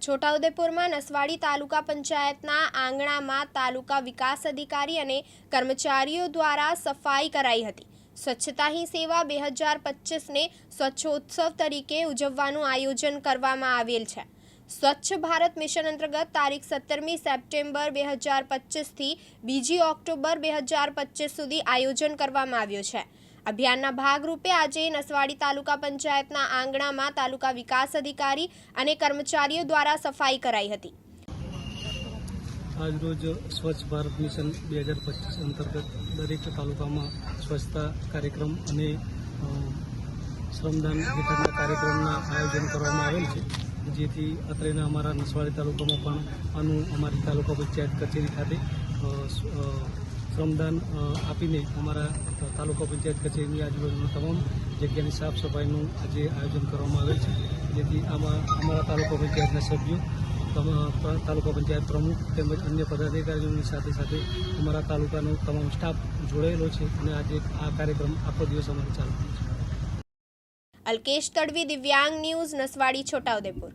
છોટાઉદેપુરમાં નસવાડી તાલુકા પંચાયતના આંગણામાં તાલુકા વિકાસ અધિકારી અને કર્મચારીઓ દ્વારા સફાઈ કરાઈ હતી. સ્વચ્છતા હી સેવા બે હજાર પચીસને સ્વચ્છોત્સવ તરીકે ઉજવવાનું આયોજન કરવામાં આવેલ છે. સ્વચ્છ ભારત મિશન અંતર્ગત તારીખ સત્તરમી સપ્ટેમ્બર બે હજાર પચીસથી બીજી ઓક્ટોબર બે હજાર પચીસ સુધી આયોજન કરવામાં આવ્યું છે. અભિયાનના ભાગરૂપે આજે નસવાડી તાલુકા પંચાયતના આંગણામાં તાલુકા વિકાસ અધિકારી અને કર્મચારીઓ દ્વારા સફાઈ કરાઈ હતી. આજરોજ સ્વચ્છ ભારત મિશન બે હજાર પચીસ અંતર્ગત દરેક તાલુકામાં સ્વચ્છતા કાર્યક્રમ અને શ્રમદાન હેઠળના કાર્યક્રમના આયોજન કરવામાં આવેલ છે. જેથી અત્રેના અમારા નસવાડી તાલુકામાં પણ આનું અમારી તાલુકા પંચાયત કચેરી ખાતે શ્રમદાન આપીને અમારા તાલુકા પંચાયત કચેરીની આજુબાજુની તમામ જગ્યાની સાફ સફાઈનું આજે આયોજન કરવામાં આવેલ છે. જેથી આમાં અમારા તાલુકા પંચાયતના સભ્યો તાલુકા પંચાયત પ્રમુખ તેમજ અન્ય પદાધિકારીઓની સાથે સાથે અમારા તાલુકાનો તમામ સ્ટાફ જોડાયેલો છે અને આજે આ કાર્યક્રમ આખો દિવસ અમારે ચાલુ છે. અલ્કેશ તડવી, દિવ્યાંગ ન્યૂઝ, નસવાડી, છોટાઉદેપુર.